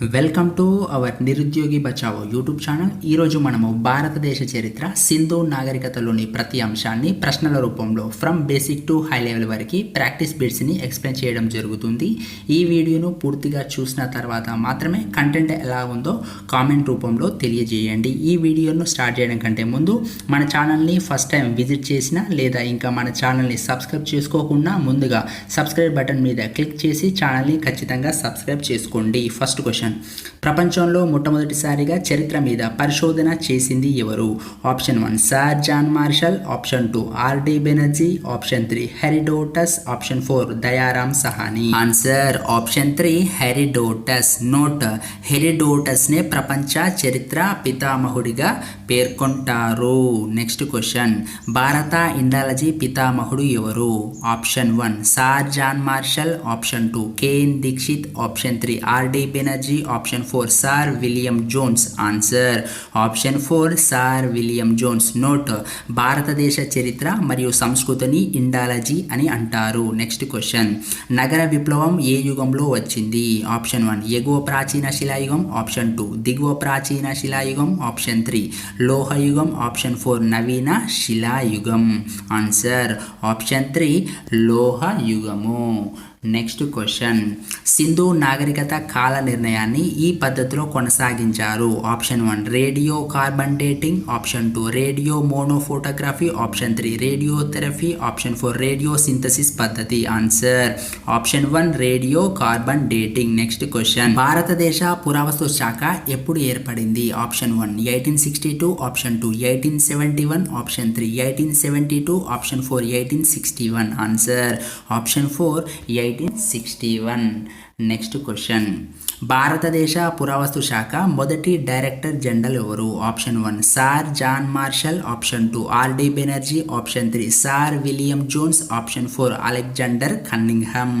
Welcome to our నిరుద్యోగి Bachao YouTube channel ఈరోజు మనము భారతదేశ చరిత్ర సింధు నాగరికతలోని ప్రతి అంశాన్ని ప్రశ్నల రూపంలో from basic to high level వరకు ప్రాక్టీస్ బిట్స్ని ఎక్స్ప్లెయిన్ చేయడం జరుగుతుంది. ఈ వీడియోను పూర్తిగా చూసిన తర్వాత మాత్రమే కంటెంట్ ఎలా ఉందో కామెంట్ రూపంలో తెలియజేయండి. ఈ వీడియోను స్టార్ట్ చేయడం కంటే ముందు మన ఛానల్ని ఫస్ట్ టైం విజిట్ చేసిన లేదా ఇంకా మన ఛానల్ని సబ్స్క్రైబ్ చేసుకోకుండా ముందుగా సబ్స్క్రైబ్ బటన్ మీద క్లిక్ చేసి ఛానల్ని ఖచ్చితంగా సబ్స్క్రైబ్ చేసుకోండి. ఫస్ట్ క్వశ్చన్ ప్రపంచంలో మొట్టమొదటిసారిగా చరిత్ర మీద పరిశోధన చేసింది ఎవరు? Option one sir John Marshall option two RD Banerjee option three Herodotus option four Dayaram Sahni. Answer option three Herodotus. Note. Herodotus నే ప్రపంచ చరిత్ర పితామహుడిగా పేర్కొంటారు. Next question. భారత ఇండాలజీ పితామహుడు ఎవరు? Option one sir John Marshall option two KN Dikshit option three RD Banerjee option four sir William Jones answer option four sir William Jones note భారతదేశ చరిత్ర మరియు సంస్కృతిని ఇండాలజీ అని అంటారు. నెక్స్ట్ క్వశ్చన్ నగర విప్లవం ఏ యుగంలో వచ్చింది? ఆప్షన్ వన్ ఎగువ ప్రాచీన శిలాయుగం. ఆప్షన్ టూ దిగువ ప్రాచీన శిలాయుగం. ఆప్షన్ త్రీ లోహయుగం. ఆప్షన్ ఫోర్ నవీన శిలాయుగం. ఆన్సర్ ఆప్షన్ త్రీ లోహయుగము. నెక్స్ట్ క్వశ్చన్ సింధు నాగరికత కాల నిర్ణయాన్ని ఈ పద్ధతిలో కొనసాగించారు. Option one radio carbon dating option two radio monophotography option three radio therapy option four radio synthesis పద్ధతి. Answer option one radio carbon dating next question భారతదేశ పురావస్తు శాఖ ఎప్పుడు ఏర్పడింది? Option one eighteen sixty two option two eighteen seventy one option three eighteen seventy two option four eighteen sixty one answer option four eighteen sixty one next question భారతదేశ పురావస్తు శాఖ మొదటి director general ఎవరు? Option one sir John Marshall option two RD Banerjee option three sir William Jones option four Alexander Cunningham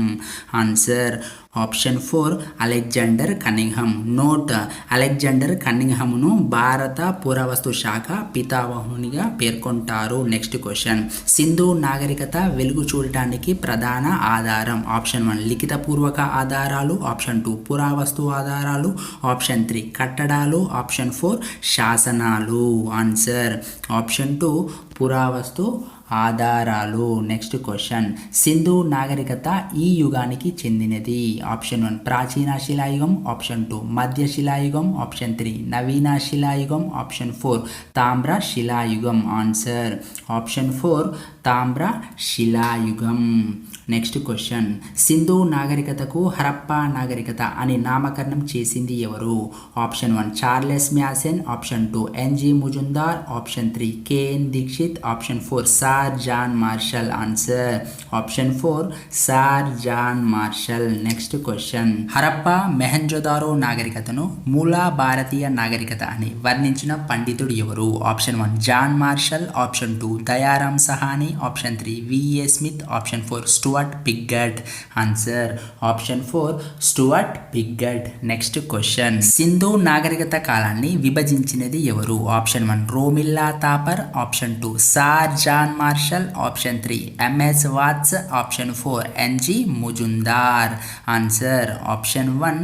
answer option four Alexander Cunningham note Alexander కన్నింగ్హమ్ను భారత పురావస్తు శాఖ పితామహునిగా పేర్కొంటారు. Next question Sindhu నాగరికత వెలుగు చూడటానికి ప్రధాన ఆధారం. ఆప్షన్ వన్ లిఖితపూర్వక ఆధారాలు. ఆప్షన్ టూ పురావస్తు ఆధారాలు. ఆప్షన్ త్రీ కట్టడాలు. ఆప్షన్ ఫోర్ శాసనాలు. ఆన్సర్ ఆప్షన్ టూ పురావస్తు ఆధారాలు. నెక్స్ట్ క్వశ్చన్ సింధు నాగరికత ఈ యుగానికి చెందినది. ఆప్షన్ వన్ ప్రాచీన శిలాయుగం. ఆప్షన్ టూ మధ్య శిలాయుగం. ఆప్షన్ త్రీ నవీన శిలాయుగం. ఆప్షన్ ఫోర్ తామ్ర శిలాయుగం. ఆన్సర్ ఆప్షన్ ఫోర్ తామ్ర శిలాయుగం. నెక్స్ట్ క్వశ్చన్ సింధు నాగరికతకు హరప్పా నాగరికత అని నామకరణం చేసింది ఎవరు? Option one Charles Masson. Option two NG Majumdar. Option three KN Dikshit. Option four sir John Marshall answer option four sir John Marshall next question Harappa Mohenjodaro నాగరికతను మూల భారతీయ నాగరికత అని వర్ణించిన పండితుడు ఎవరు? Option one John Marshall option two Dayaram Sahni option three V A Smith option four Stuart Piggott answer option four Stuart Piggott next question Sindhu నాగరికత కాలాన్ని విభజించినది ఎవరు? Option one Romila Thapar option two sir John Marshall option three MS Vats option four NG Majumdar answer option one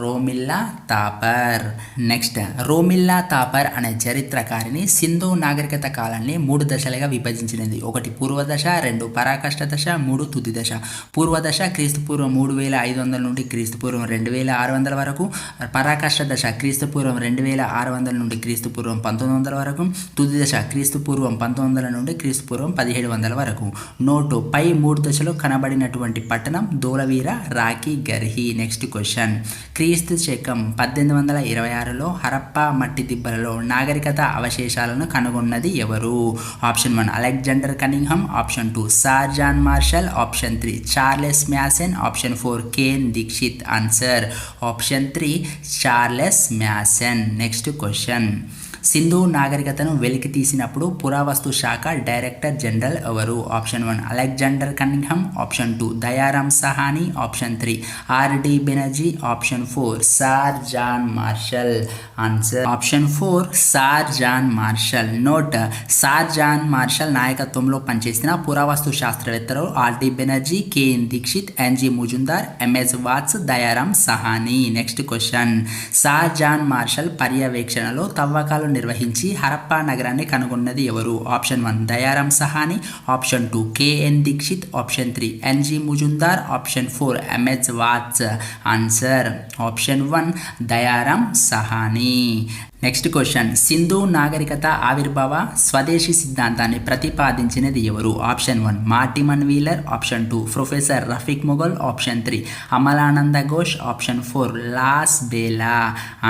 Romila Thapar next Romila Thapar అనే చరిత్రకారిని సింధు నాగరికత కాలాన్ని మూడు దశలుగా విభజించినది. ఒకటి పూర్వదశ రెండు పరాకాష్ట దశ మూడు తుది దశ. పూర్వదశ క్రీస్తుపూర్వం మూడు వేల ఐదు వందల నుండి క్రీస్తుపూర్వం రెండు వేల ఆరు వందల వరకు. పరాకాష్ట దశ క్రీస్తుపూర్వం రెండు వేల ఆరు వందల నుండి క్రీస్తు పూర్వం పంతొమ్మిది వందల వరకు. తుది దశ క్రీస్తు పూర్వం పంతొమ్మిది వందల నుండి క్రీస్తు పూర్వం పదిహేడు వందల వరకు. నోటు పై మూడు దశలో కనబడినటువంటి పట్టణం దూలవీర రాఖీ గర్హి. Next question. క్రీస్తు శకం పద్దెనిమిది వందల ఇరవై ఆరులో హరప్ప మట్టి దిబ్బలలో నాగరికత అవశేషాలను కనుగొన్నది ఎవరు? Option one Alexander Cunningham option two sir John Marshall. Option three Charles Masson. Option four KN Dikshit. Answer. Option three Charles Masson. Next question. Sindhu నాగరికతను వెలికి తీసినప్పుడు పురావస్తు శాఖ డైరెక్టర్ జనరల్ ఎవరు? Option one Alexander Cunningham option two Dayaram Sahni option three RD Banerjee option four sir John Marshall. Answer option four sir John Marshall. Note sir John Marshall నాయకత్వంలో పనిచేసిన పురావస్తు శాస్త్రవేత్తలు RD Banerjee KN Dikshit NG Majumdar MS Vats Dayaram Sahni. Next question sir John Marshall పర్యవేక్షణలో తవ్వకాలు నిర్వహించి హరప్పా నగరాన్ని కనుగొన్నది ఎవరు? Option one Dayaram Sahni option two KN Dikshit option three NG Majumdar option four MS Vats. Answer option one Dayaram Sahni. Next question Sindhu నాగరికత ఆవిర్భావ స్వదేశీ సిద్ధాంతాన్ని ప్రతిపాదించినది ఎవరు? Option one Mortimer Wheeler option two professor Rafique Mughal option three Amalananda Ghosh option four Las Bela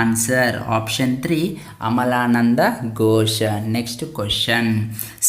answer option three Amalananda Ghosh next question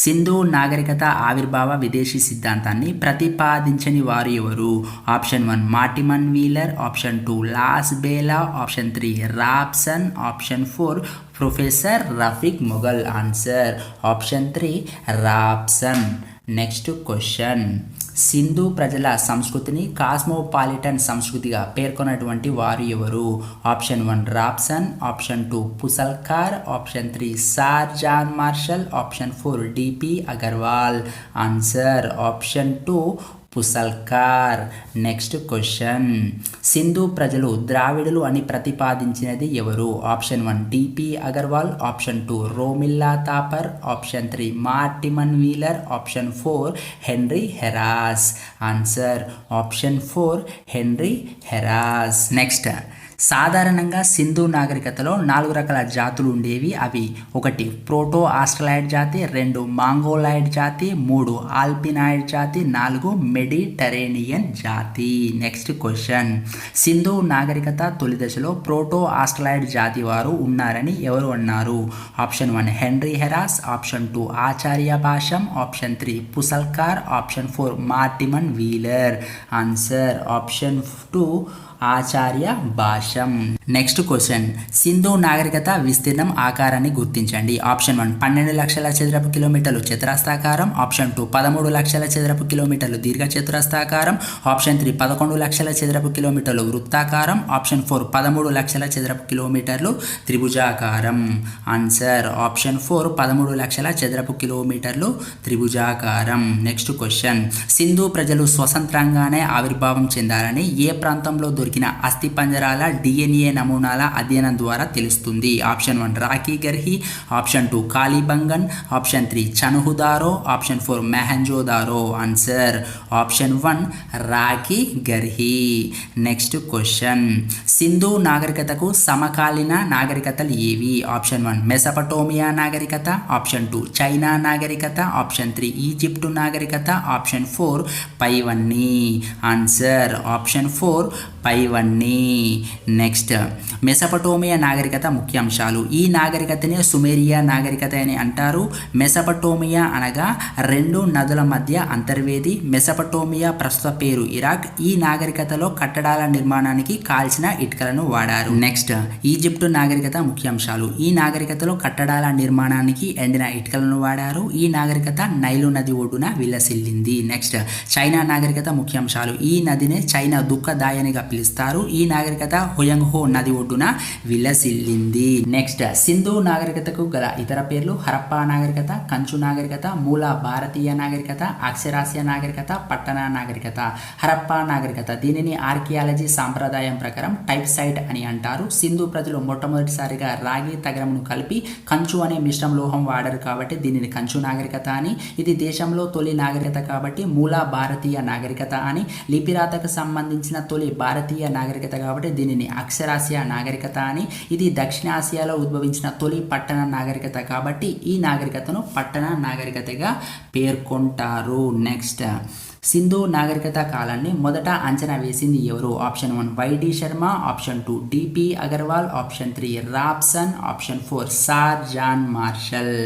Sindhu నాగరికత ఆవిర్భావ విదేశీ సిద్ధాంతాన్ని ప్రతిపాదించని వారు ఎవరు? Option one Mortimer Wheeler option two Las Bela option three Rapson option four professor Rafique Mughal answer. Option three Rapson. Next question. Sindhu ప్రజల సంస్కృతిని cosmopolitan సంస్కృతిగా పేర్కొన్నటువంటి వారు ఎవరు? Option one Rapson. Option two Pusalkar. Option three sir John Marshall. Option four DP Agarwal. Answer. Option two Pusalkar. Next question Sindhu ప్రజలు ద్రావిడులు అని ప్రతిపాదించినది ఎవరు? Option one DP Agarwal option two Romila Thapar option three Mortimer Wheeler option four Henry Heras answer option four Henry Heras next సాధారణంగా సింధు నాగరికతలో నాలుగు రకాల జాతులు ఉండేవి. అవి ఒకటి ప్రోటో ఆస్ట్రలాయిడ్ జాతి రెండు మాంగోలాయిడ్ జాతి మూడు ఆల్పినాయిడ్ జాతి నాలుగు మెడిటరేనియన్ జాతి. నెక్స్ట్ క్వశ్చన్ సింధు నాగరికత తొలి దశలో ప్రోటో ఆస్ట్రలాయిడ్ జాతి వారు ఉన్నారని ఎవరు అన్నారు? Option one Henry Heras. Option two Acharya Basham. Option three Pusalkar. Option four Mortimer Wheeler. Answer option two Acharya Basham next question Sindhu నాగరికత విస్తీర్ణం ఆకారాన్ని గుర్తించండి. ఆప్షన్ వన్ పన్నెండు లక్షల చదరపు కిలోమీటర్లు చతురస్తాకారం ఆప్షన్ టూ పదమూడు లక్షల చదరపు కిలోమీటర్లు దీర్ఘ చతురస్తాకారం ఆప్షన్ త్రీ పదకొండు లక్షల చదరపు కిలోమీటర్లు వృత్తాకారం. ఆప్షన్ ఫోర్ పదమూడు లక్షల చదరపు కిలోమీటర్లు త్రిభుజాకారం. ఆన్సర్ ఆప్షన్ ఫోర్ పదమూడు లక్షల చదరపు కిలోమీటర్లు త్రిభుజాకారం. నెక్స్ట్ క్వశ్చన్ సింధు ప్రజలు స్వతంత్రంగానే ఆవిర్భావం చెందారని ఏ ప్రాంతంలో దొరికిన అస్థి పంజరాల డిఎన్ఏ నమూనాల అధ్యయనం ద్వారా తెలుస్తుంది. Option one Rakhi Garhi. Option two Kalibangan. Option three Chanhudaro. Option four Mohenjodaro. Answer option one Rakhi Garhi. Next question. Sindhu నాగరికతకు సమకాలీన నాగరికతలు ఏవి? ఆప్షన్ వన్ మెసపటోమియా నాగరికత. ఆప్షన్ టూ చైనా నాగరికత. ఆప్షన్ త్రీ ఈజిప్టు నాగరికత. ఆప్షన్ ఫోర్ పైవన్నీ. Answer option four పై ఇవన్నీ. Next Mesopotamia నాగరికత ముఖ్యాంశాలు. ఈ నాగరికతనే సుమేరియా నాగరికత అని అంటారు. మెసపటోమియా అనగా రెండు నదుల మధ్య అంతర్వేది. మెసపటోమియా ప్రస్తుత పేరు ఇరాక్. ఈ నాగరికతలో కట్టడాల నిర్మాణానికి కాల్చిన ఇటుకలను వాడారు. నెక్స్ట్ ఈజిప్టు నాగరికత ముఖ్యాంశాలు. ఈ నాగరికతలో కట్టడాల నిర్మాణానికి ఎండిన ఇటుకలను వాడారు. ఈ నాగరికత నైలు నది ఒడ్డున విలసిల్లింది. నెక్స్ట్ చైనా నాగరికత ముఖ్యాంశాలు. ఈ నదినే చైనా దుఃఖదాయనిగా పిలుస్తారు. ఈ నాగరికత హుయంగ్హో నది ఒడ్డున విలసిల్లింది. నెక్స్ట్ సింధు నాగరికతకు గల ఇతర పేర్లు హరప్పా నాగరికత కంచు నాగరికత మూల భారతీయ నాగరికత అక్షరాస్య నాగరికత పట్టణ నాగరికత. హరప్పా నాగరికత దీనిని ఆర్కియాలజీ సాంప్రదాయం ప్రకారం టైప్ సైట్ అని అంటారు. సింధు ప్రజలు మొట్టమొదటిసారిగా రాగి తగరమును కలిపి కంచు అనే మిశ్రమ లోహం వాడరు కాబట్టి దీనిని కంచు నాగరికత అని ఇది దేశంలో తొలి నాగరికత కాబట్టి మూల భారతీయ నాగరికత అని లిపిరాతకు సంబంధించిన తొలి భారతీయ నాగరికత కాబట్టి దీనిని అక్షరాసియా నాగరికత అని ఇది దక్షిణాసియాలో ఉద్భవించిన తొలి పట్టణ నాగరికత కాబట్టి ఈ నాగరికతను పట్టణ నాగరికతగా పేర్కొంటారు. నెక్స్ట్ సింధు నాగరికత కాలాన్ని మొదట అంచనా వేసింది ఎవరు? Option one YD Sharma option two DP Agarwal option three Rapson option four sir John Marshall.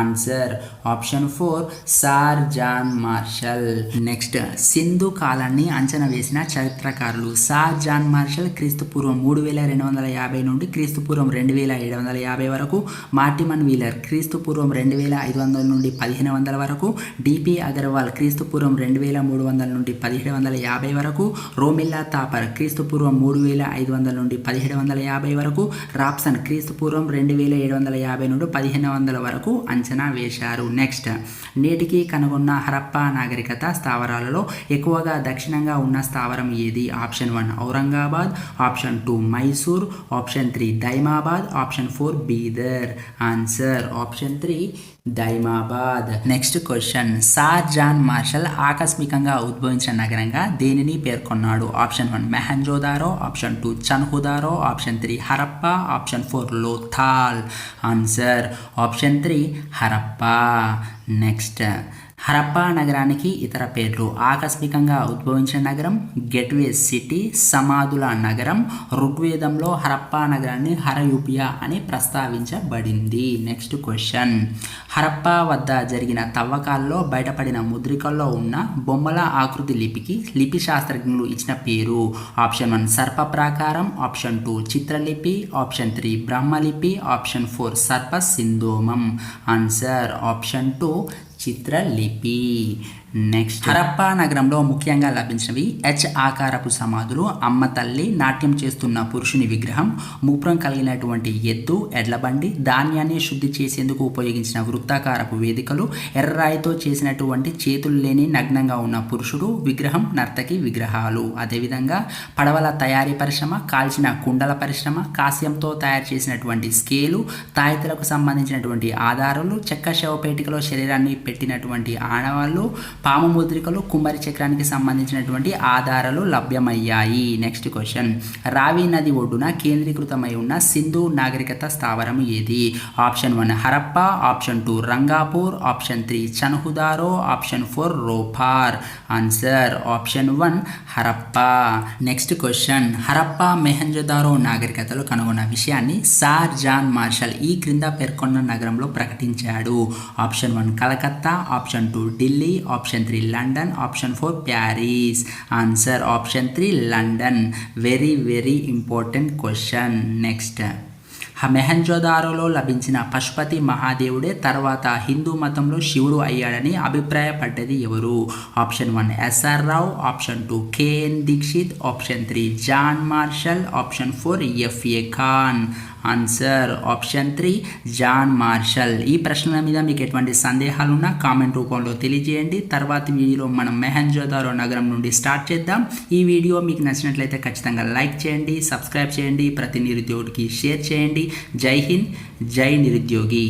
Answer option four sir John Marshall. Next Sindhu కాలాన్ని అంచనా వేసిన చరిత్రకారులు సార్ జాన్ మార్షల్ క్రీస్తు పూర్వం మూడు వేల రెండు వందల యాభై నుండి క్రీస్తు పూర్వం రెండు వేల ఏడు వందల యాభై వరకు మార్టిమన్ వీలర్ క్రీస్తు పూర్వం రెండు వేల ఐదు వందల నుండి పదిహేను వందల వరకు డిపి అగర్వాల్ క్రీస్తుపూర్వం రెండు వేల మూడు వందల నుండి పదిహేడు వందల యాభై వరకు రోమిల్లా తాపర్ క్రీస్తు పూర్వం మూడు వేల ఐదు వందల నుండి పదిహేడు వందల యాభై వరకు రాప్సన్ క్రీస్తు పూర్వం రెండు వేల ఏడు వందల యాభై నుండి పదిహేను వందల వరకు అంచనా వేశారు. నెక్స్ట్ నేటికి కనుగొన్న హరప్పా నాగరికత స్థావరాలలో ఎక్కువగా దక్షిణంగా ఉన్న స్థావరం ఏది? Option one Aurangabad. Option two Mysore. Option three Daimabad. Option four Bidar. Answer option three Daimabad. Next question sir John Marshall ఆకస్మికంగా ఉద్భవించిన నగరంగా దేనిని పేర్కొన్నాడు? Option one Mohenjodaro. Option two Chanhudaro. Option three Harappa. Option four Lothal. Answer option three Harappa. Next Harappa నగరానికి ఇతర పేర్లు. ఆకస్మికంగా ఉద్భవించిన నగరం గెట్వే సిటీ సమాధుల నగరం. ఋగ్వేదంలో హరప్పా నగరాన్ని హరయూపియా అని ప్రస్తావించబడింది. నెక్స్ట్ క్వశ్చన్ హరప్పా వద్ద జరిగిన తవ్వకాల్లో బయటపడిన ముద్రికల్లో ఉన్న బొమ్మల ఆకృతి లిపికి లిపి శాస్త్రజ్ఞులు ఇచ్చిన పేరు. ఆప్షన్ వన్ సర్ప ప్రాకారం. ఆప్షన్ టూ చిత్రలిపి. ఆప్షన్ త్రీ బ్రహ్మలిపి. ఆప్షన్ ఫోర్ సర్ప సింధోమం. ఆన్సర్ ఆప్షన్ టూ చిత్రలిపి నెక్స్ట్ హరప్పా నగరంలో ముఖ్యంగా లభించినవి హెచ్ ఆకారపు సమాధులు అమ్మ తల్లి నాట్యం చేస్తున్న పురుషుని విగ్రహం మూప్రం కలిగినటువంటి ఎద్దు ఎడ్లబండి ధాన్యాన్ని శుద్ధి చేసేందుకు ఉపయోగించిన వృత్తాకారపు వేదికలు ఎర్రరాయితో చేసినటువంటి చేతులు లేని నగ్నంగా ఉన్న పురుషుడు విగ్రహం నర్తకి విగ్రహాలు. అదేవిధంగా పడవల తయారీ పరిశ్రమ కాల్చిన కుండల పరిశ్రమ కాస్యంతో తయారు చేసినటువంటి స్కేలు తాయితలకు సంబంధించినటువంటి ఆధారాలు చెక్క శవపేటికలో శరీరాన్ని పెట్టినటువంటి ఆడవాళ్ళు పాము ముద్రికలు కుమ్మరి చక్రానికి సంబంధించినటువంటి ఆధారాలు లభ్యమయ్యాయి. నెక్స్ట్ క్వశ్చన్ రావి నది ఒడ్డున కేంద్రీకృతమై ఉన్న సింధు నాగరికత స్థావరం ఏది? Option one Harappa. Option two Rangpur. Option three Chanhudaro. Option four Ropar answer option one Harappa. Next question Harappa Mohenjodaro నాగరికతలు కనుగొన్న విషయాన్ని సార్ జాన్ మార్షల్ ఈ క్రింద పేర్కొన్న నగరంలో ప్రకటించాడు. Option one Calcutta. Option two Delhi. Option three London option four Paris answer option three London very very important question next మెహంజోదారోలో లభించిన పశుపతి మహాదేవుడే తర్వాత హిందూ మతంలో శివుడు అయ్యాడని అభిప్రాయపడ్డది ఎవరు? Option one SR Rao option two KN Dikshit option three John Marshall option four FA Khan answer option three John Marshall. ఈ ప్రశ్నల మీద మీకు ఎటువంటి సందేహాలు ఉన్నా కామెంట్ రూపంలో తెలియజేయండి. తర్వాత వీడియోలో మనం మెహంజోదారో నగరం నుండి స్టార్ట్ చేద్దాం. ఈ వీడియో మీకు నచ్చినట్లయితే ఖచ్చితంగా లైక్ చేయండి సబ్స్క్రైబ్ చేయండి ప్రతి నిరుద్యోగికి షేర్ చేయండి. జై హింద్ జై నిరుద్యోగి.